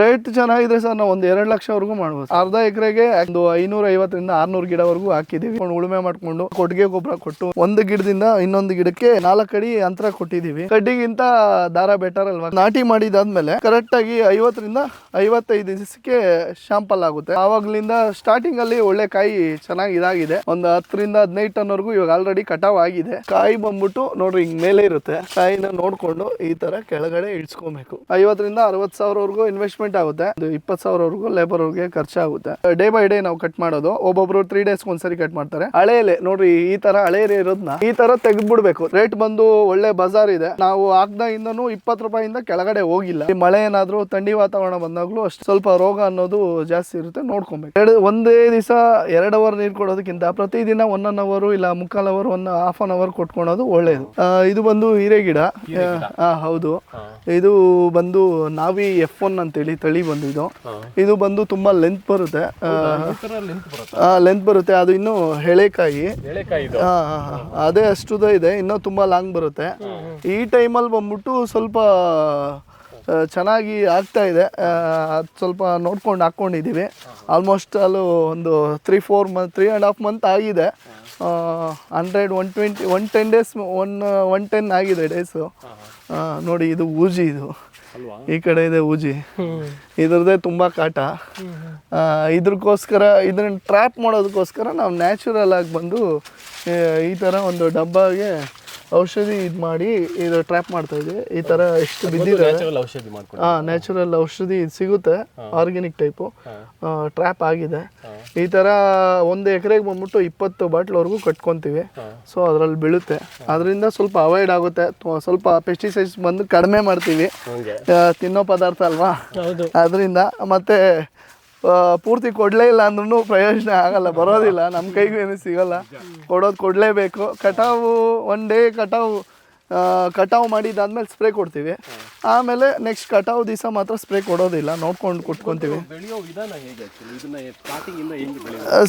Rate ಚೆನ್ನಾಗಿದೆ sir ನಾವು ಒಂದು ಎರಡು ಲಕ್ಷವರೆಗೂ ಮಾಡ್ಬೋದು. ಅರ್ಧ ಎಕರೆಗೆ ಒಂದು ಐನೂರ ಐವತ್ತರಿಂದ ಆರ್ನೂರು ಗಿಡವರೆಗೂ ಹಾಕಿದೀವಿ ಉಳುಮೆ ಮಾಡ್ಕೊಂಡು ಕೊಟ್ಟಿಗೆ ಗೊಬ್ಬರ ಕೊಟ್ಟು ಒಂದು ಗಿಡದಿಂದ ಇನ್ನೊಂದು ಗಿಡಕ್ಕೆ ನಾಲ್ಕು ಅಡಿ ಅಂತರ ಕೊಟ್ಟಿದೀವಿ ಕಡ್ಡಿಗಿಂತ ದಾರ ಬೆಟರ್ ಅಲ್ವಾ? ನಾಟಿ ಮಾಡಿದಾದ್ಮೇಲೆ ಕರೆಕ್ಟ್ ಆಗಿ ಐವತ್ತರಿಂದ ಐವತ್ತೈದು ದಿವಸಕ್ಕೆ ಶಾಂಪಲ್ ಆಗುತ್ತೆ. ಆವಾಗ್ಲಿಂದ ಸ್ಟಾರ್ಟಿಂಗ್ ಅಲ್ಲಿ ಒಳ್ಳೆ ಕಾಯಿ ಚೆನ್ನಾಗಿ ಇದಾಗಿದೆ. ಒಂದು ಹತ್ತರಿಂದ ಹದಿನೈದು ಟನ್ ವರೆಗೂ ಇವಾಗ ಆಲ್ರೆಡಿ ಕಟಾವ್ ಆಗಿದೆ. ಕಾಯಿ ಬಂದ್ಬಿಟ್ಟು ನೋಡ್ರಿ ಹಿಂಗ್ ಮೇಲೆ ಇರುತ್ತೆ. ಕಾಯಿನ ನೋಡ್ಕೊಂಡು ಈ ತರ ಕೆಳಗಡೆ ಇಳಿಸ್ಕೊಬೇಕು. ಐವತ್ತರಿಂದ ಅರವತ್ತು ಸಾವಿರವರೆಗೂ ಇನ್ವೆಸ್ಟ್ಮೆಂಟ್ ಆಗುತ್ತೆ. ಅದು ಇಪ್ಪತ್ತು ಸಾವಿರವರೆಗೂ ಲೇಬರ್ ಅವ್ರಿಗೆ ಖರ್ಚಾಗುತ್ತೆ. ಡೇ ಬೈ ಡೇ ನಾವು ಕಟ್ ಮಾಡೋದು. ಒಬ್ಬೊಬ್ರು ತ್ರೀ ಡೇಸ್ ಒಂದ್ಸರಿ ಕಟ್ ಮಾಡ್ತಾರೆ. ಹಳೆ ಎಲೆ ನೋಡ್ರಿ ಈ ತರ ಹಳೆ ಎಲೆ ಇರೋದ್ನ ಈ ತರ ತೆಗೆದ್ಬಿಡ್ಬೇಕು. ರೇಟ್ ಬಂದು ಒಳ್ಳೆ ಬಜಾರ್ ಇದೆ. ನಾವು ಹಾಕ್ದಾಗಿಂದನೂ ಇಪ್ಪತ್ತು ರೂಪಾಯಿಂದ ಕೆಳಗಡೆ ಹೋಗಿಲ್ಲ. ಈ ಮಳೆ ಏನಾದ್ರು ಥಂಡಿ ವಾತಾವರಣ ಬಂದಾಗ್ಲೂ ಅಷ್ಟು. ಸ್ವಲ್ಪ ರೋಗ ಅನ್ನೋದು ಜಾಸ್ತಿ ಇರುತ್ತೆ ನೋಡ್ಕೊಬೇಕು. ಎರಡು ಒಂದೇ ದಿವಸ ಎರಡು ಅವರ್ ನೀರು ಕೊಡೋದಕ್ಕಿಂತ ಪ್ರತಿದಿನ ಒನ್ ಅನ್ ಅವರ್ ಇಲ್ಲ ಮುಕ್ಕಾಲ್ hour one half an hour ಕೊಟ್ಕೊಳೋದು ಒಳ್ಳೇದು. ಇದು ಬಂದು ಹೀರೆ ಗಿಡ ಆ, ಹೌದು. ಇದು ಬಂದು ನಾವಿ ಎಫ್ ಒನ್ ಅಂತೇಳಿ ತಳಿ ಬಂದಿದ್ದು. ಇದು ಬಂದು ತುಂಬಾ ಲೆಂತ್ ಬರುತ್ತೆ. ಲೆಂತ್ ಬರುತ್ತೆ? ಅದು ಇನ್ನು ಹೆಳೆಕಾಯಿ. ಅದೇ ಅಷ್ಟುದ ಇದೆ. ಇನ್ನೂ ತುಂಬಾ ಲಾಂಗ್ ಬರುತ್ತೆ. ಈ ಟೈಮಲ್ಲಿ ಬಂದ್ಬಿಟ್ಟು ಸ್ವಲ್ಪ ಚೆನ್ನಾಗಿ ಆಗ್ತಾ ಇದೆ. ಅದು ಸ್ವಲ್ಪ ನೋಡ್ಕೊಂಡು ಹಾಕ್ಕೊಂಡಿದ್ದೀವಿ ಆಲ್ಮೋಸ್ಟ್ ಅಲ್ಲೂ ಒಂದು three four month three and half month ಆಗಿದೆ. Hundred one twenty one ten days one one ten ಆಗಿದೆ ಡೇಸು. ನೋಡಿ ಇದು ಊಜಿ ಇದು. ಈ ಕಡೆ ಇದೆ ಊಜಿ. ಇದ್ರದ್ದೇ ತುಂಬ ಕಾಟ. ಇದ್ರಕ್ಕೋಸ್ಕರ ಇದನ್ನ ಟ್ರ್ಯಾಪ್ ಮಾಡೋದಕ್ಕೋಸ್ಕರ ನಾವು ನ್ಯಾಚುರಲ್ ಆಗಿ ಬಂದು ಈ ಥರ ಒಂದು ಡಬ್ಬಗೆ ಔಷಧಿ ಇದು ಮಾಡಿ ಇದು ಟ್ರ್ಯಾಪ್ ಮಾಡ್ತಾ ಇದೆ ಈ ತರ ಎಷ್ಟು ಬಿದ್ದಿದೆ. ಔಷಧಿ ಹಾಂ ನ್ಯಾಚುರಲ್ ಔಷಧಿ ಇದು ಸಿಗುತ್ತೆ ಆರ್ಗ್ಯಾನಿಕ್ ಟೈಪು ಟ್ರ್ಯಾಪ್ ಆಗಿದೆ. ಈ ಥರ ಒಂದು ಎಕರೆಗೆ ಬಂದ್ಬಿಟ್ಟು ಇಪ್ಪತ್ತು ಬಾಟ್ಲ್ವರೆಗೂ ಕಟ್ಕೊತೀವಿ. ಸೊ ಅದರಲ್ಲಿ ಬೀಳುತ್ತೆ. ಅದರಿಂದ ಸ್ವಲ್ಪ ಅವಾಯ್ಡ್ ಆಗುತ್ತೆ. ಸ್ವಲ್ಪ ಪೆಸ್ಟಿಸೈಡ್ಸ್ ಬಂದು ಕಡಿಮೆ ಮಾಡ್ತೀವಿ. ತಿನ್ನೋ ಪದಾರ್ಥ ಅಲ್ವಾ? ಅದರಿಂದ ಮತ್ತೆ ಪೂರ್ತಿ ಕೊಡಲೇ ಇಲ್ಲ ಅಂದ್ರೂ ಪ್ರಯೋಜನ ಆಗಲ್ಲ ಬರೋದಿಲ್ಲ. ನಮ್ಮ ಕೈಗೂ ಏನು ಸಿಗಲ್ಲ. ಕೊಡೋದು ಕೊಡಲೇಬೇಕು ಕಟಾವು ಒನ್ ಡೇ ಕಟಾವು ಕಟಾವು ಮಾಡಿದಾದ್ಮೇಲೆ ಸ್ಪ್ರೇ ಕೊಡ್ತೀವಿ. ಆಮೇಲೆ ನೆಕ್ಸ್ಟ್ ಕಟಾವು ದಿವಸ ಮಾತ್ರ ಸ್ಪ್ರೇ ಕೊಡೋದಿಲ್ಲ. ನೋಡ್ಕೊಂಡು ಕೊಟ್ಕೊತೀವಿ.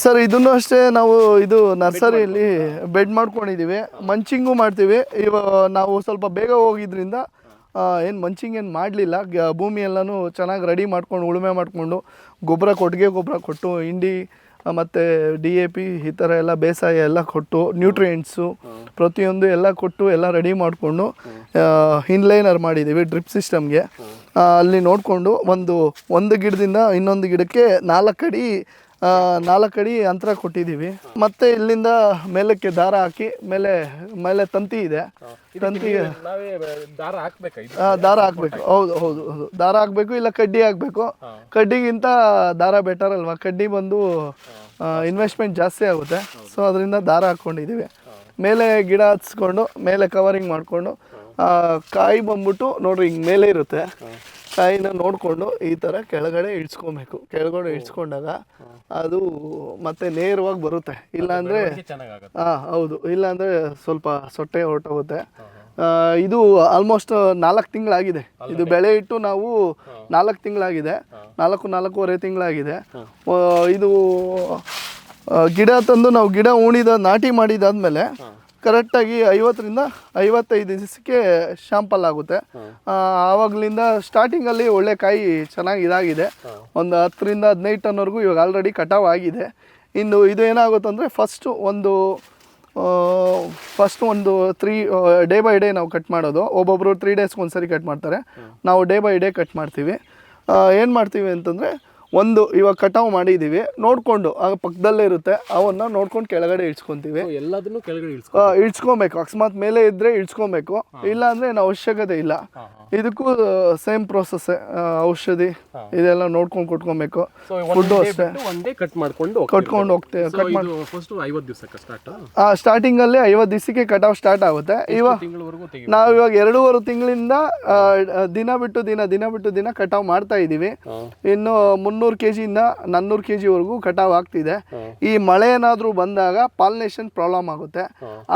ಸರ್ ಇದನ್ನು ಅಷ್ಟೇ ನಾವು ಇದು ನರ್ಸರಿಯಲ್ಲಿ ಬೆಡ್ ಮಾಡ್ಕೊಂಡಿದ್ದೀವಿ ಮಂಚಿಂಗು ಮಾಡ್ತೀವಿ. ಇವ ನಾವು ಸ್ವಲ್ಪ ಬೇಗ ಹೋಗಿದ್ರಿಂದ ಏನು ಮಂಚಿಂಗ್ ಏನು ಮಾಡಲಿಲ್ಲ. ಭೂಮಿ ಎಲ್ಲನೂ ಚೆನ್ನಾಗಿ ರೆಡಿ ಮಾಡ್ಕೊಂಡು ಉಳುಮೆ ಮಾಡಿಕೊಂಡು ಗೊಬ್ಬರ ಕೊಟ್ಟಿಗೆ ಗೊಬ್ಬರ ಕೊಟ್ಟು ಹಿಂಡಿ ಮತ್ತು ಡಿ ಎ ಪಿ ಈ ಥರ ಎಲ್ಲ ಬೇಸಾಯ ಎಲ್ಲ ಕೊಟ್ಟು ನ್ಯೂಟ್ರಿಯೆಂಟ್ಸು ಪ್ರತಿಯೊಂದು ಎಲ್ಲ ಕೊಟ್ಟು ಎಲ್ಲ ರೆಡಿ ಮಾಡಿಕೊಂಡು ಇನ್ಲೈನರ್ ಮಾಡಿದ್ದೀವಿ ಡ್ರಿಪ್ ಸಿಸ್ಟಮ್ಗೆ ಅಲ್ಲಿ ನೋಡಿಕೊಂಡು ಒಂದು ಒಂದು ಗಿಡದಿಂದ ಇನ್ನೊಂದು ಗಿಡಕ್ಕೆ ನಾಲ್ಕು ಅಡಿ ನಾಲ್ಕು ಅಡಿ ಅಂತರ ಕೊಟ್ಟಿದ್ದೀವಿ. ಮತ್ತೆ ಇಲ್ಲಿಂದ ಮೇಲಕ್ಕೆ ದಾರ ಹಾಕಿ ಮೇಲೆ ಮೇಲೆ ತಂತಿ ಇದೆ. ತಂತಿಗೆ ನಾವೇ ದಾರ ಹಾಕ್ಬೇಕು ದಾರ ಹಾಕ್ಬೇಕು. ಹೌದು ಹೌದು ಹೌದು. ದಾರ ಹಾಕ್ಬೇಕು ಇಲ್ಲ ಕಡ್ಡಿ ಹಾಕ್ಬೇಕು. ಕಡ್ಡಿಗಿಂತ ದಾರ ಬೆಟರ್ ಅಲ್ವಾ? ಕಡ್ಡಿ ಬಂದು ಇನ್ವೆಸ್ಟ್ಮೆಂಟ್ ಜಾಸ್ತಿ ಆಗುತ್ತೆ. ಸೊ ಅದರಿಂದ ದಾರ ಹಾಕ್ಕೊಂಡಿದ್ದೀವಿ ಮೇಲೆ ಗಿಡ ಹಚ್ಕೊಂಡು ಮೇಲೆ ಕವರಿಂಗ್ ಮಾಡಿಕೊಂಡು ಕಾಯಿ ಬಂದ್ಬಿಟ್ಟು ನೋಡ್ರಿ ಹಿಂಗೆ ಮೇಲೆ ಇರುತ್ತೆ. ಕಾಯಿನ ನೋಡಿಕೊಂಡು ಈ ಥರ ಕೆಳಗಡೆ ಇಳಿಸ್ಕೊಬೇಕು. ಕೆಳಗಡೆ ಇಳಿಸ್ಕೊಂಡಾಗ ಅದು ಮತ್ತೆ ನೇರವಾಗಿ ಬರುತ್ತೆ. ಇಲ್ಲಾಂದರೆ ಹಾಂ ಹೌದು. ಇಲ್ಲಾಂದರೆ ಸ್ವಲ್ಪ ಸೊಟ್ಟೆ ಹೊರಟೋಗುತ್ತೆ. ಇದು ಆಲ್ಮೋಸ್ಟ್ ನಾಲ್ಕು ತಿಂಗಳಾಗಿದೆ. ಇದು ಬೆಳೆ ಇಟ್ಟು ನಾವು ನಾಲ್ಕು ತಿಂಗಳಾಗಿದೆ. ನಾಲ್ಕು ನಾಲ್ಕೂವರೆ ತಿಂಗಳಾಗಿದೆ. ಇದು ಗಿಡ ತಂದು ನಾವು ಗಿಡ ಉಣಿದ ನಾಟಿ ಮಾಡಿದಾದ್ಮೇಲೆ ಕರೆಕ್ಟಾಗಿ ಐವತ್ತರಿಂದ ಐವತ್ತೈದು ದಿವಸಕ್ಕೆ ಶಾಂಪಲ್ ಆಗುತ್ತೆ. ಆವಾಗಲಿಂದ ಸ್ಟಾರ್ಟಿಂಗಲ್ಲಿ ಒಳ್ಳೆ ಕಾಯಿ ಚೆನ್ನಾಗಿ ಇದಾಗಿದೆ. ಒಂದು ಹತ್ತರಿಂದ ಹದಿನೈದು ಟನ್ವರೆಗೂ ಇವಾಗ ಆಲ್ರೆಡಿ ಕಟಾವ್ ಆಗಿದೆ. ಇನ್ನು ಇದು ಏನಾಗುತ್ತೆ ಅಂದರೆ ಫಸ್ಟು ಒಂದು ಫಸ್ಟ್ ಒಂದು ತ್ರೀ ಡೇ ಬೈ ಡೇ ನಾವು ಕಟ್ ಮಾಡೋದು. ಒಬ್ಬೊಬ್ಬರು ತ್ರೀ ಡೇಸ್ಗೆ ಒಂದ್ಸರಿ ಕಟ್ ಮಾಡ್ತಾರೆ. ನಾವು ಡೇ ಬೈ ಡೇ ಕಟ್ ಮಾಡ್ತೀವಿ. ಏನು ಮಾಡ್ತೀವಿ ಅಂತಂದರೆ ಒಂದು ಇವಾಗ ಕಟಾವು ಮಾಡಿದ್ದೀವಿ ನೋಡಿಕೊಂಡು ಆ ಪಕ್ಕದಲ್ಲೇ ಇರುತ್ತೆ ಅವನ್ನ ನೋಡ್ಕೊಂಡು ಕೆಳಗಡೆ ಇಳಿಸ್ಕೊಂತೀವಿ. ಎಲ್ಲದನ್ನು ಕೆಳಗಡೆ ಇಳಿಸ್ಕೊ ಇಳ್ಸ್ಕೊಬೇಕು ಅಕಸ್ಮಾತ್ ಮೇಲೆ ಇದ್ರೆ ಇಳ್ಸ್ಕೊಬೇಕು ಇಲ್ಲ ಅಂದ್ರೆ ಏನು ಅವಶ್ಯಕತೆ ಇಲ್ಲ. ಇದಕ್ಕೂ ಸೇಮ್ ಪ್ರೋಸೆಸ್ ಔಷಧಿ ಇದೆಲ್ಲ ನೋಡ್ಕೊಂಡು ಕೊಟ್ಕೊಬೇಕು. ಫುಡ್ ಫುಡ್ಡು ಅಷ್ಟೇ. ಕಟ್ ಮಾಡ್ಕೊಂಡು ಕಟ್ಕೊಂಡು ಹೋಗ್ತೇವೆ ಕಟ್ ಫಸ್ಟ್ ಐವತ್ತು ದಿವಸಕ್ಕೆ ಸ್ಟಾರ್ಟ್ ಸ್ಟಾರ್ಟಿಂಗ್ ಅಲ್ಲಿ ಐವತ್ತು ದಿವಸಕ್ಕೆ ಕಟಾವ್ ಸ್ಟಾರ್ಟ್ ಆಗುತ್ತೆ. ಇವಾಗ ನಾವು ಇವಾಗ ಎರಡೂವರೆ ತಿಂಗಳಿಂದ ದಿನ ಬಿಟ್ಟು ದಿನ ದಿನ ಬಿಟ್ಟು ದಿನ ಕಟಾವ್ ಮಾಡ್ತಾ ಇದೀವಿ. ಇನ್ನು ಮುನ್ನೂರು ಕೆ ಇಂದ ನಾನ್ನೂರು ಕೆ ಜಿವರೆಗೂ ಕಟಾವ್ ಆಗ್ತಿದೆ. ಈ ಮಳೆ ಏನಾದರೂ ಬಂದಾಗ ಪಾಲಿನೇಷನ್ ಪ್ರಾಬ್ಲಮ್ ಆಗುತ್ತೆ.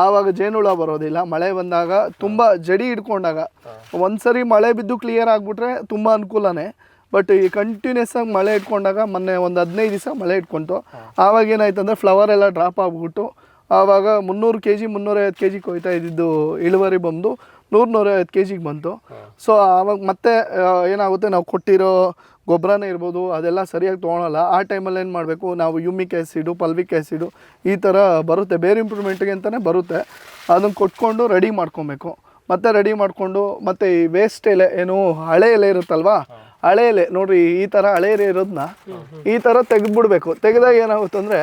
ಆವಾಗ ಜೇನುಳ ಬರೋದಿಲ್ಲ. ಮಳೆ ಬಂದಾಗ ತುಂಬಾ ಜಡಿ ಹಿಡ್ಕೊಂಡಾಗ ಒಂದ್ಸರಿ ಮಳೆ ಬಿದ್ದು ಕ್ಲಿಯರ್ ಆಗಿಬಿಟ್ರೆ ತುಂಬ ಅನುಕೂಲನೇ. ಬಟ್ ಈ ಕಂಟಿನ್ಯೂಸ್ ಆಗಿ ಮಳೆ ಇಟ್ಕೊಂಡಾಗ ಮೊನ್ನೆ ಒಂದು ಹದಿನೈದು ದಿವಸ ಮಳೆ ಇಟ್ಕೊಂತು ಆವಾಗ ಏನಾಯ್ತು ಅಂದರೆ ಫ್ಲವರ್ ಎಲ್ಲ ಡ್ರಾಪ್ ಆಗಿಬಿಟ್ಟು ಆವಾಗ ಮುನ್ನೂರು ಕೆ ಜಿ ಮುನ್ನೂರೈವತ್ತು ಕೆ ಜಿ ಕೊಯ್ತಾ ಇದ್ದಿದ್ದು ಇಳುವರಿ ಬಂದು ನೂರು ನೂರೈವತ್ತು ಕೆ ಜಿಗೆ ಬಂತು ಸೊ ಆವಾಗ ಮತ್ತೆ ಏನಾಗುತ್ತೆ ನಾವು ಕೊಟ್ಟಿರೋ ಗೊಬ್ಬರನೇ ಇರ್ಬೋದು ಅದೆಲ್ಲ ಸರಿಯಾಗಿ ತೊಗೊಳಲ್ಲ. ಆ ಟೈಮಲ್ಲಿ ಏನು ಮಾಡಬೇಕು ನಾವು ಯುಮಿಕ್ ಆ್ಯಸಿಡು ಪಲ್ವಿಕ್ ಆ್ಯಸಿಡು ಈ ಥರ ಬರುತ್ತೆ. ಬೇರೆ ಇಂಪ್ರೂವ್ಮೆಂಟ್ಗೆ ಅಂತಲೇ ಬರುತ್ತೆ. ಅದನ್ನು ಕೊಟ್ಕೊಂಡು ರೆಡಿ ಮಾಡ್ಕೊಬೇಕು. ಮತ್ತೆ ರೆಡಿ ಮಾಡಿಕೊಂಡು ಮತ್ತೆ ಈ ವೇಸ್ಟ್ ಎಲೆ ಏನು ಹಳೆ ಎಲೆ ಇರುತ್ತಲ್ವಾ? ಹಳೆ ಎಲೆ ನೋಡ್ರಿ ಈ ಥರ ಹಳೆ ಎಲೆ ಇರೋದನ್ನ ಈ ಥರ ತೆಗೆದ್ಬಿಡ್ಬೇಕು. ತೆಗೆದಾಗ ಏನಾಗುತ್ತೆ ಅಂದರೆ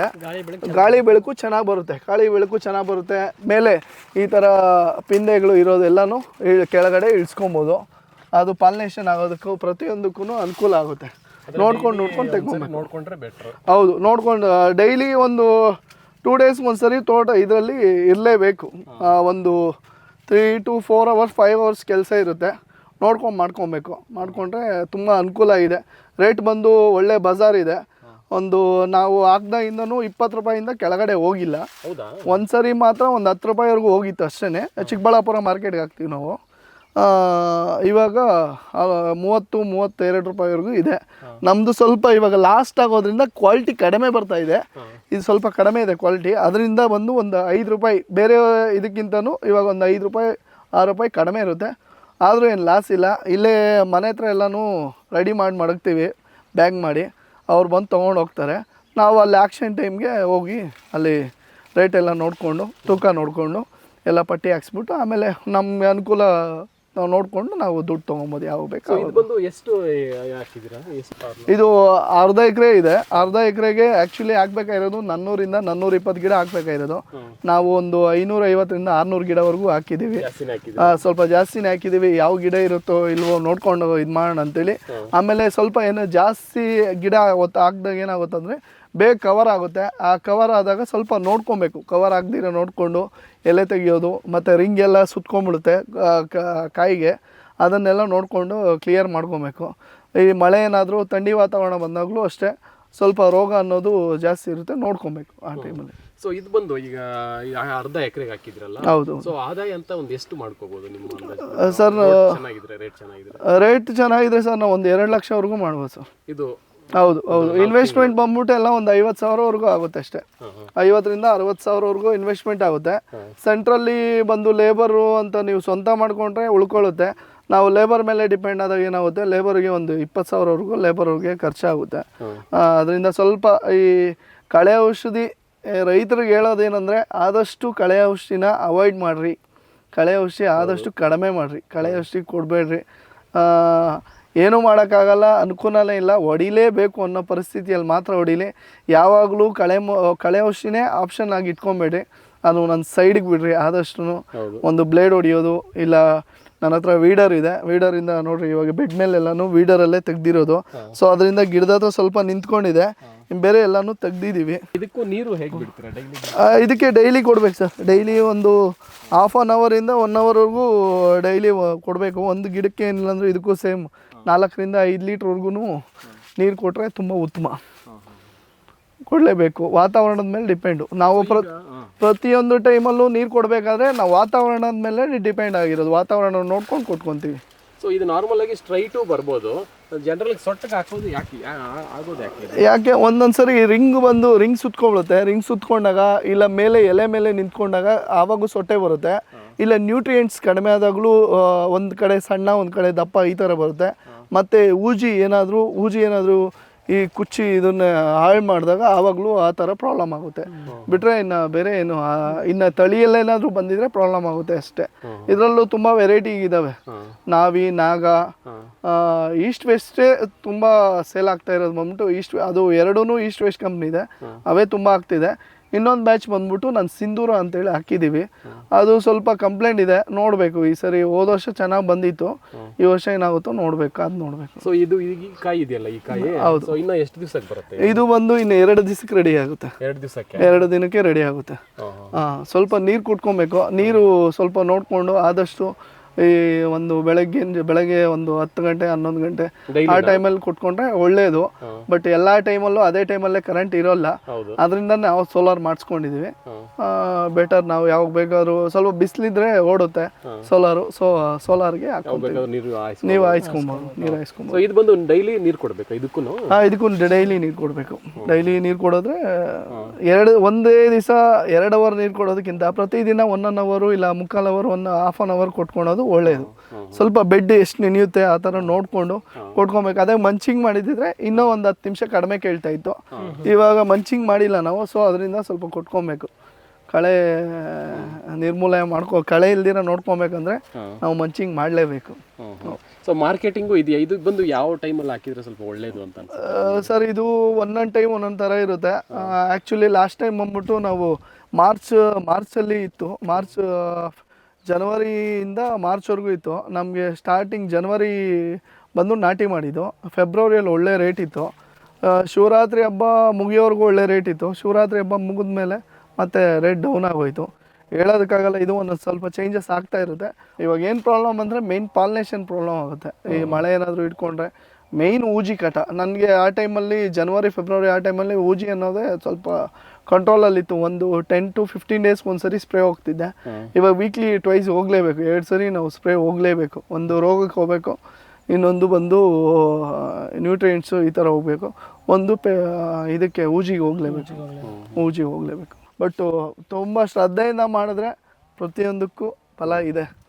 ಗಾಳಿ ಬೆಳಕು ಚೆನ್ನಾಗಿ ಬರುತ್ತೆ. ಗಾಳಿ ಬೆಳಕು ಚೆನ್ನಾಗಿ ಬರುತ್ತೆ. ಮೇಲೆ ಈ ಥರ ಪಿಂದೆಗಳು ಇರೋದೆಲ್ಲನೂ ಕೆಳಗಡೆ ಇಳಿಸ್ಕೊಬೋದು. ಅದು ಪಾಲಿನೇಷನ್ ಆಗೋದಕ್ಕೂ ಪ್ರತಿಯೊಂದಕ್ಕೂ ಅನುಕೂಲ ಆಗುತ್ತೆ. ನೋಡ್ಕೊಂಡು ನೋಡ್ಕೊಂಡು ತೆಗ್ಕೊಂಡು ನೋಡ್ಕೊಂಡ್ರೆ ಬೆಟ್ರ್ ಹೌದು ನೋಡ್ಕೊಂಡು ಡೈಲಿ ಒಂದು ಟೂ ಡೇಸ್ ಒಂದ್ಸರಿ ತೋಟ ಇದರಲ್ಲಿ ಇರಲೇಬೇಕು. ಒಂದು three two four hours five hours ಕೆಲಸ ಇರುತ್ತೆ. ನೋಡ್ಕೊಂಡು ಮಾಡ್ಕೊಬೇಕು. ಮಾಡಿಕೊಂಡ್ರೆ ತುಂಬ ಅನುಕೂಲ ಇದೆ. ರೇಟ್ ಬಂದು ಒಳ್ಳೆ ಬಜಾರ್ ಇದೆ. ಒಂದು ನಾವು ಹಾಕ್ದಾಗಿಂದನೂ ಇಪ್ಪತ್ತು ರೂಪಾಯಿಂದ ಕೆಳಗಡೆ ಹೋಗಿಲ್ಲ. ಒಂದು ಸರಿ ಮಾತ್ರ ಒಂದು ಹತ್ತು ರೂಪಾಯಿವರೆಗೂ ಹೋಗಿತ್ತು ಅಷ್ಟೇ ಚಿಕ್ಕಬಳ್ಳಾಪುರ ಮಾರ್ಕೆಟ್ಗೆ ಹಾಕ್ತೀವಿ ನಾವು. ಇವಾಗ ಮೂವತ್ತು ಮೂವತ್ತೆರಡು ರೂಪಾಯಿವರೆಗೂ ಇದೆ. ನಮ್ಮದು ಸ್ವಲ್ಪ ಇವಾಗ ಲಾಸ್ಟ್ ಆಗೋದ್ರಿಂದ ಕ್ವಾಲಿಟಿ ಕಡಿಮೆ ಬರ್ತಾ ಇದೆ. ಇದು ಸ್ವಲ್ಪ ಕಡಿಮೆ ಇದೆ ಕ್ವಾಲಿಟಿ ಅದರಿಂದ ಬಂದು ಒಂದು ಐದು ರೂಪಾಯಿ ಬೇರೆ ಇದಕ್ಕಿಂತನೂ ಇವಾಗ ಒಂದು ಐದು ರೂಪಾಯಿ ಆರು ರೂಪಾಯಿ ಕಡಿಮೆ ಇರುತ್ತೆ. ಆದರೂ ಏನು ಲಾಸ್ ಇಲ್ಲ. ಇಲ್ಲೇ ಮನೆ ಹತ್ರ ಎಲ್ಲನೂ ರೆಡಿ ಮಾಡಿ ಮಡಗ್ತೀವಿ ಬ್ಯಾಗ್ ಮಾಡಿ. ಅವ್ರು ಬಂದು ತೊಗೊಂಡು ಹೋಗ್ತಾರೆ. ನಾವು ಅಲ್ಲಿ ಆ್ಯಕ್ಷನ್ ಟೈಮ್ಗೆ ಹೋಗಿ ಅಲ್ಲಿ ರೇಟ್ ಎಲ್ಲ ನೋಡಿಕೊಂಡು ತೂಕ ನೋಡಿಕೊಂಡು ಎಲ್ಲ ಪಟ್ಟಿ ಹಾಕ್ಸ್ಬಿಟ್ಟು ಆಮೇಲೆ ನಮಗೆ ಅನುಕೂಲ ನಾವು ನೋಡಿಕೊಂಡು ನಾವು ದುಡ್ಡು ತೊಗೊಬೋದು ಯಾವ ಬೇಕು ಇದು ಬಂದು ಎಷ್ಟು ಹಾಕಿದ್ದೀರಾ? ಎಷ್ಟು ಇದು ಅರ್ಧ ಎಕರೆ ಇದೆ. ಅರ್ಧ ಎಕರೆಗೆ ಆ್ಯಕ್ಚುಲಿ ಹಾಕ್ಬೇಕಾಗಿರೋದು ನನ್ನೂರಿಂದ ನನ್ನೂರ ಇಪ್ಪತ್ತು ಗಿಡ ಹಾಕ್ಬೇಕಾಗಿರೋದು ನಾವು ಒಂದು ಐನೂರ ಐವತ್ತರಿಂದ ಆರುನೂರು ಗಿಡವರೆಗೂ ಹಾಕಿದ್ದೀವಿ. ಸ್ವಲ್ಪ ಜಾಸ್ತಿನೇ ಹಾಕಿದ್ದೀವಿ. ಯಾವ ಗಿಡ ಇರುತ್ತೋ ಇಲ್ವೋ ನೋಡ್ಕೊಂಡು ಇದು ಮಾಡೋಣ ಅಂತೇಳಿ ಆಮೇಲೆ ಸ್ವಲ್ಪ ಏನು ಜಾಸ್ತಿ ಗಿಡ ಒತ್ತು ಹಾಕ್ದಾಗ ಏನಾಗುತ್ತಂದರೆ ಬೇಗ ಕವರ್ ಆಗುತ್ತೆ. ಆ ಕವರ್ ಆದಾಗ ಸ್ವಲ್ಪ ನೋಡ್ಕೊಬೇಕು. ಕವರ್ ಆಗದಿರೋ ನೋಡಿಕೊಂಡು ಎಲೆ ತೆಗಿಯೋದು ಮತ್ತು ರಿಂಗ್ ಎಲ್ಲ ಸುತ್ಕೊಂಡ್ಬಿಡುತ್ತೆ ಕಾಯಿಗೆ. ಅದನ್ನೆಲ್ಲ ನೋಡಿಕೊಂಡು ಕ್ಲಿಯರ್ ಮಾಡ್ಕೊಬೇಕು. ಈ ಮಳೆ ಏನಾದರೂ ಥಂಡಿ ವಾತಾವರಣ ಬಂದಾಗಲೂ ಅಷ್ಟೇ ಸ್ವಲ್ಪ ರೋಗ ಅನ್ನೋದು ಜಾಸ್ತಿ ಇರುತ್ತೆ ನೋಡ್ಕೊಬೇಕು ಆ ಟೈಮಲ್ಲಿ ಸೊ ಇದು ಬಂದು ಈಗ ಅರ್ಧ ಎಕರೆಗೆ ಹಾಕಿದ್ರಲ್ಲ? ಹೌದು. ಸೊ ಆದಾಯ ಅಂತ ಒಂದು ಎಷ್ಟು ಮಾಡ್ಕೋಬಹುದು ನಿಮ್ಮ ಸರ್ ಚೆನ್ನಾಗಿದ್ರೆ ರೇಟ್ ಚೆನ್ನಾಗಿದೆ ರೇಟ್ ಚೆನ್ನಾಗಿದ್ರೆ ಸರ್ ನಾವು ಒಂದು ಎರಡು ಲಕ್ಷವರೆಗೂ ಮಾಡ್ಬೋದು ಸರ್. ಇದು ಹೌದು ಹೌದು. ಇನ್ವೆಸ್ಟ್ಮೆಂಟ್ ಬಂದ್ಬಿಟ್ಟು ಎಲ್ಲ ಒಂದು ಐವತ್ತು ಸಾವಿರವರೆಗೂ ಆಗುತ್ತೆ ಅಷ್ಟೇ. ಐವತ್ತರಿಂದ ಅರವತ್ತು ಸಾವಿರವರೆಗೂ ಇನ್ವೆಸ್ಟ್ಮೆಂಟ್ ಆಗುತ್ತೆ. ಸೆಂಟ್ರಲ್ಲಿ ಬಂದು ಲೇಬರು ಅಂತ ನೀವು ಸ್ವಂತ ಮಾಡ್ಕೊಂಡ್ರೆ ಉಳ್ಕೊಳ್ಳುತ್ತೆ. ನಾವು ಲೇಬರ್ ಮೇಲೆ ಡಿಪೆಂಡ್ ಆದಾಗ ಏನಾಗುತ್ತೆ? ಲೇಬರ್ಗೆ ಒಂದು ಇಪ್ಪತ್ತು ಸಾವಿರವರೆಗೂ ಲೇಬರ್ಗೆ ಖರ್ಚಾಗುತ್ತೆ. ಅದರಿಂದ ಸ್ವಲ್ಪ ಈ ಕಳೆ ಔಷಧಿ ರೈತರಿಗೆ ಹೇಳೋದೇನೆಂದರೆ ಆದಷ್ಟು ಕಳೆ ಔಷಧಿನ ಅವಾಯ್ಡ್ ಮಾಡಿರಿ. ಕಳೆ ಔಷಧಿ ಆದಷ್ಟು ಕಡಿಮೆ ಮಾಡಿರಿ. ಕಳೆ ಔಷಧಿ ಕೊಡಬೇಡ್ರಿ. ಏನೂ ಮಾಡೋಕ್ಕಾಗಲ್ಲ ಅನುಕೂಲನೇ ಇಲ್ಲ ಹೊಡಿಲೇಬೇಕು ಅನ್ನೋ ಪರಿಸ್ಥಿತಿಯಲ್ಲಿ ಮಾತ್ರ ಹೊಡಿಲಿ. ಯಾವಾಗಲೂ ಕಳೆ ಕಳೆ ಔಷಧಿನೇ ಆಪ್ಷನ್ ಆಗಿ ಇಟ್ಕೊಬೇಡಿ. ಅದು ನನ್ನ ಸೈಡಿಗೆ ಬಿಡ್ರಿ ಆದಷ್ಟು ಒಂದು ಬ್ಲೇಡ್ ಹೊಡಿಯೋದು ಇಲ್ಲ ನನ್ನ ಹತ್ರ ವೀಡರ್ ಇದೆ. ವೀಡರಿಂದ ನೋಡ್ರಿ ಇವಾಗ ಬೆಡ್ ಮೇಲೆ ಮೇಲೆಲ್ಲಾನು ವೀಡರಲ್ಲೇ ತೆಗ್ದಿರೋದು. ಸೊ ಅದರಿಂದ ಗಿಡದ ಹತ್ರ ಸ್ವಲ್ಪ ನಿಂತ್ಕೊಂಡಿದೆ. ಬೇರೆ ಎಲ್ಲಾನು ತೆಗ್ದಿದ್ದೀವಿ ಇದಕ್ಕೂ ನೀರು ಹೇಗೆ ಇದಕ್ಕೆ ಡೈಲಿ ಕೊಡ್ಬೇಕು ಸರ್ ಡೈಲಿ ಒಂದು ಹಾಫ್ ಆನ್ ಅವರಿಂದ ಒನ್ ಅವರ್ವರೆಗೂ ಡೈಲಿ ಕೊಡಬೇಕು. ಒಂದು ಗಿಡಕ್ಕೆ ಏನಿಲ್ಲ ಅಂದ್ರೆ ಇದಕ್ಕೂ ಸೇಮ್ ನಾಲ್ಕರಿಂದ ಐದು ಲೀಟ್ರ್ವರೆಗೂ ನೀರು ಕೊಟ್ಟರೆ ತುಂಬ ಉತ್ತಮ. ಕೊಡಲೇಬೇಕು. ವಾತಾವರಣದ ಮೇಲೆ ಡಿಪೆಂಡು. ನಾವು ಪ್ರ ಪ್ರತಿಯೊಂದು ಟೈಮಲ್ಲೂ ನೀರು ಕೊಡಬೇಕಾದ್ರೆ ನಾವು ವಾತಾವರಣದ ಮೇಲೆ ಡಿಪೆಂಡ್ ಆಗಿರೋದು. ವಾತಾವರಣ ನೋಡ್ಕೊಂಡು ಕೊಟ್ಕೊತೀವಿ. ಸೊ ಇದು ನಾರ್ಮಲ್ ಆಗಿ ಸ್ಟ್ರೈಟು ಬರ್ಬೋದು. ಜನರಲ್ ಸೊಟ್ಟಕ್ಕೆ ಹಾಕೋದು ಯಾಕೆ? ಆಗೋದು ಯಾಕೆ? ಯಾಕೆ? ಒಂದೊಂದು ಸರಿ ರಿಂಗ್ ಬಂದು ರಿಂಗ್ ಸುತ್ಕೊಬಿಡುತ್ತೆ. ರಿಂಗ್ ಸುತ್ಕೊಂಡಾಗ ಇಲ್ಲ ಮೇಲೆ ಎಲೆ ಮೇಲೆ ನಿಂತ್ಕೊಂಡಾಗ ಆವಾಗೂ ಸೊಟ್ಟೆ ಬರುತ್ತೆ. ಇಲ್ಲ ನ್ಯೂಟ್ರಿಯೆಂಟ್ಸ್ ಕಡಿಮೆ ಆದಾಗಲೂ ಒಂದು ಕಡೆ ಸಣ್ಣ ಒಂದು ಕಡೆ ದಪ್ಪ ಈ ಥರ ಬರುತ್ತೆ. ಮತ್ತು ಊಜಿ ಏನಾದರೂ ಊಜಿ ಏನಾದರೂ ಈ ಕುಚ್ಚಿ ಇದನ್ನ ಹಾಳು ಮಾಡಿದಾಗ ಆವಾಗಲೂ ಆ ಥರ ಪ್ರಾಬ್ಲಮ್ ಆಗುತ್ತೆ. ಬಿಟ್ಟರೆ ಇನ್ನು ಬೇರೆ ಏನು ಇನ್ನು ತಳಿಯಲ್ಲೇನಾದರೂ ಬಂದಿದ್ರೆ ಪ್ರಾಬ್ಲಮ್ ಆಗುತ್ತೆ ಅಷ್ಟೇ. ಇದರಲ್ಲೂ ತುಂಬ ವೆರೈಟಿ ಇದ್ದಾವೆ ನಾವಿ ನಾಗ ಈಸ್ಟ್ ವೆಸ್ಟೇ ತುಂಬ ಸೇಲ್ ಆಗ್ತಾ ಇರೋದು ಬಂದ್ಬಿಟ್ಟು ಈಸ್ಟ್ ಅದು ಎರಡೂ ಈಸ್ಟ್ ವೆಸ್ಟ್ ಕಂಪ್ನಿ ಇದೆ. ಅವೇ ತುಂಬ ಆಗ್ತಿದೆ. ಇನ್ನೊಂದು ಬ್ಯಾಚ್ ಬಂದ್ಬಿಟ್ಟು ನಾನು ಸಿಂಧೂರು ಅಂತೇಳಿ ಹಾಕಿದ್ದೀವಿ ಅದು ಸ್ವಲ್ಪ ಕಂಪ್ಲೇಂಟ್ ಇದೆ ನೋಡಬೇಕು. ಈ ಸರಿ ಹೋದ ವರ್ಷ ಚೆನ್ನಾಗಿ ಬಂದಿತ್ತು. ಈ ವರ್ಷ ಏನಾಗುತ್ತೋ ನೋಡಬೇಕು ಅದು ನೋಡಬೇಕು. ಸೊ ಇದು ಈಗ ಈ ಕಾಯಿ ಇದೆಯಲ್ಲ ಈ ಕಾಯಿ? ಹೌದು. ಸೊ ಇನ್ನ ಎಷ್ಟು ದಿವಸಕ್ಕೆ ಬರುತ್ತೆ? ಇದು ಬಂದು ಇನ್ನು ಎರಡು ದಿವಸಕ್ಕೆ ರೆಡಿ ಆಗುತ್ತೆ. ಎರಡು ದಿವಸಕ್ಕೆ? ಎರಡು ದಿನಕ್ಕೆ ರೆಡಿ ಆಗುತ್ತೆ. ಹಾಂ ಸ್ವಲ್ಪ ನೀರು ಕುಟ್ಕೊಬೇಕು ನೀರು ಸ್ವಲ್ಪ ನೋಡಿಕೊಂಡು ಆದಷ್ಟು ಈ ಒಂದು ಬೆಳಗ್ಗೆ ಬೆಳಗ್ಗೆ ಒಂದು ಹತ್ತು ಗಂಟೆ ಹನ್ನೊಂದು ಗಂಟೆ ಆ ಟೈಮಲ್ಲಿ ಕೊಟ್ಕೊಂಡ್ರೆ ಒಳ್ಳೇದು. ಬಟ್ ಎಲ್ಲ ಟೈಮಲ್ಲೂ ಅದೇ ಟೈಮಲ್ಲೇ ಕರೆಂಟ್ ಇರೋಲ್ಲ. ಅದರಿಂದ ನಾವು ಸೋಲಾರ್ ಮಾಡಿಸ್ಕೊಂಡಿದೀವಿ. ಬೆಟರ್ ನಾವು ಯಾವಾಗ ಬೇಕಾದ್ರೂ ಸ್ವಲ್ಪ ಬಿಸಿಲಿದ್ರೆ ಓಡುತ್ತೆ ಸೋಲಾರು ಸೊ ಸೋಲಾರ್ಗೆ ನೀವು ಹಾಯಿಸ್ಕೊಬೋದು ನೀರು ಹಾಯಿಸ್ಕೊಬೋದು. ಇದು ಬಂದು ಡೈಲಿ ನೀರು ಕೊಡಬೇಕು ಇದಕ್ಕೂ ಹಾಂ ಇದಕ್ಕೂ ಡೈಲಿ ನೀರು ಕೊಡಬೇಕು. ಡೈಲಿ ನೀರು ಕೊಡೋದ್ರೆ ಎರಡು ಒಂದೇ ದಿವಸ ಎರಡು ಅವರ್ ನೀರು ಕೊಡೋದಕ್ಕಿಂತ ಪ್ರತಿದಿನ ಒನ್ ಅನ್ ಅವರು ಇಲ್ಲ ಮುಕ್ಕಾಲು hour one half an hour ಕೊಟ್ಕೊಳೋದು ಕೊಡೋದು ಒಳ್ಳೆಯದು ಸ್ವಲ್ಪ ಬೆಡ್ ಎಷ್ಟು ನೆನೆಯುತ್ತೆ ಆ ಥರ ನೋಡಿಕೊಂಡು ಕೊಟ್ಕೊಬೇಕು. ಅದೇ ಮಂಚಿಂಗ್ ಮಾಡಿದ್ರೆ ಇನ್ನೂ ಒಂದು ಹತ್ತು ನಿಮಿಷ ಕಡಿಮೆ ಕೇಳ್ತಾ ಇತ್ತು. ಇವಾಗ ಮಂಚಿಂಗ್ ಮಾಡಿಲ್ಲ ನಾವು ಸೊ ಅದರಿಂದ ಸ್ವಲ್ಪ ಕೊಟ್ಕೊಬೇಕು. ಕಳೆ ನಿರ್ಮೂಲನೆ ಮಾಡ್ಕೊ ಕಳೆ ಇಲ್ದಿರ ನೋಡ್ಕೊಬೇಕಂದ್ರೆ ನಾವು ಮಂಚಿಂಗ್ ಮಾಡಲೇಬೇಕು. ಸೊ ಮಾರ್ಕೆಟಿಂಗು ಇದೆಯಾ? ಇದು ಬಂದು ಯಾವ ಟೈಮಲ್ಲಿ ಹಾಕಿದ್ರೆ ಸ್ವಲ್ಪ ಒಳ್ಳೇದು ಅಂತ ಸರ್ ಇದು ಒಂದೊಂದು ಟೈಮ್ ಒಂದೊಂದು ಥರ ಇರುತ್ತೆ. ಆ್ಯಕ್ಚುಲಿ ಲಾಸ್ಟ್ ಟೈಮ್ ಬಂದ್ಬಿಟ್ಟು ನಾವು ಮಾರ್ಚ್ ಮಾರ್ಚಲ್ಲಿ ಇತ್ತು. ಮಾರ್ಚ್ ಜನವರಿಯಿಂದ ಮಾರ್ಚ್ವರೆಗೂ ಇತ್ತು. ನಮಗೆ ಸ್ಟಾರ್ಟಿಂಗ್ ಜನವರಿ ಬಂದು ನಾಟಿ ಮಾಡಿದ್ದು. ಫೆಬ್ರವರಿಯಲ್ಲಿ ಒಳ್ಳೆ ರೇಟ್ ಇತ್ತು. ಶಿವರಾತ್ರಿ ಹಬ್ಬ ಮುಗಿಯೋವರೆಗೂ ಒಳ್ಳೆ ರೇಟ್ ಇತ್ತು. ಶಿವರಾತ್ರಿ ಹಬ್ಬ ಮುಗಿದ ಮೇಲೆ ಮತ್ತೆ ರೇಟ್ ಡೌನ್ ಆಗೋಯ್ತು. ಹೇಳೋದಕ್ಕಾಗಲ್ಲ ಇದು ಒಂದು ಸ್ವಲ್ಪ ಚೇಂಜಸ್ ಆಗ್ತಾ ಇರುತ್ತೆ. ಇವಾಗ ಏನು ಪ್ರಾಬ್ಲಮ್ ಅಂದರೆ ಮೇನ್ ಪಾಲಿನೇಷನ್ ಪ್ರಾಬ್ಲಮ್ ಆಗುತ್ತೆ. ಈ ಮಳೆ ಏನಾದರೂ ಇಟ್ಕೊಂಡ್ರೆ ಮೇಯ್ನ್ ಊಜಿ ಕಟ. ನನಗೆ ಆ ಟೈಮಲ್ಲಿ ಜನವರಿ ಫೆಬ್ರವರಿ ಆ ಟೈಮಲ್ಲಿ ಊಜಿ ಅನ್ನೋದೇ ಸ್ವಲ್ಪ ಕಂಟ್ರೋಲಲ್ಲಿತ್ತು ಒಂದು ಟೆನ್ ಟು ಫಿಫ್ಟೀನ್ ಡೇಸ್ಗೆ ಒಂದು ಸರಿ ಸ್ಪ್ರೇ ಹೋಗ್ತಿದ್ದೆ ಇವಾಗ ವೀಕ್ಲಿ ಟ್ವೈಸ್ ಹೋಗಲೇಬೇಕು. ಎರಡು ಸರಿ ನಾವು ಸ್ಪ್ರೇ ಹೋಗಲೇಬೇಕು. ಒಂದು ರೋಗಕ್ಕೆ ಹೋಗಬೇಕು. ಇನ್ನೊಂದು ಬಂದು ನ್ಯೂಟ್ರಿಯೆಂಟ್ಸು ಈ ಥರ ಹೋಗಬೇಕು. ಒಂದು ಪೇ ಇದಕ್ಕೆ ಊಜಿಗೆ ಹೋಗಲೇಬೇಕು. ಊಜಿಗೆ ಹೋಗಲೇಬೇಕು. ಬಟ್ ತುಂಬ ಶ್ರದ್ಧೆಯಿಂದ ಮಾಡಿದ್ರೆ ಪ್ರತಿಯೊಂದಕ್ಕೂ ಫಲ ಇದೆ.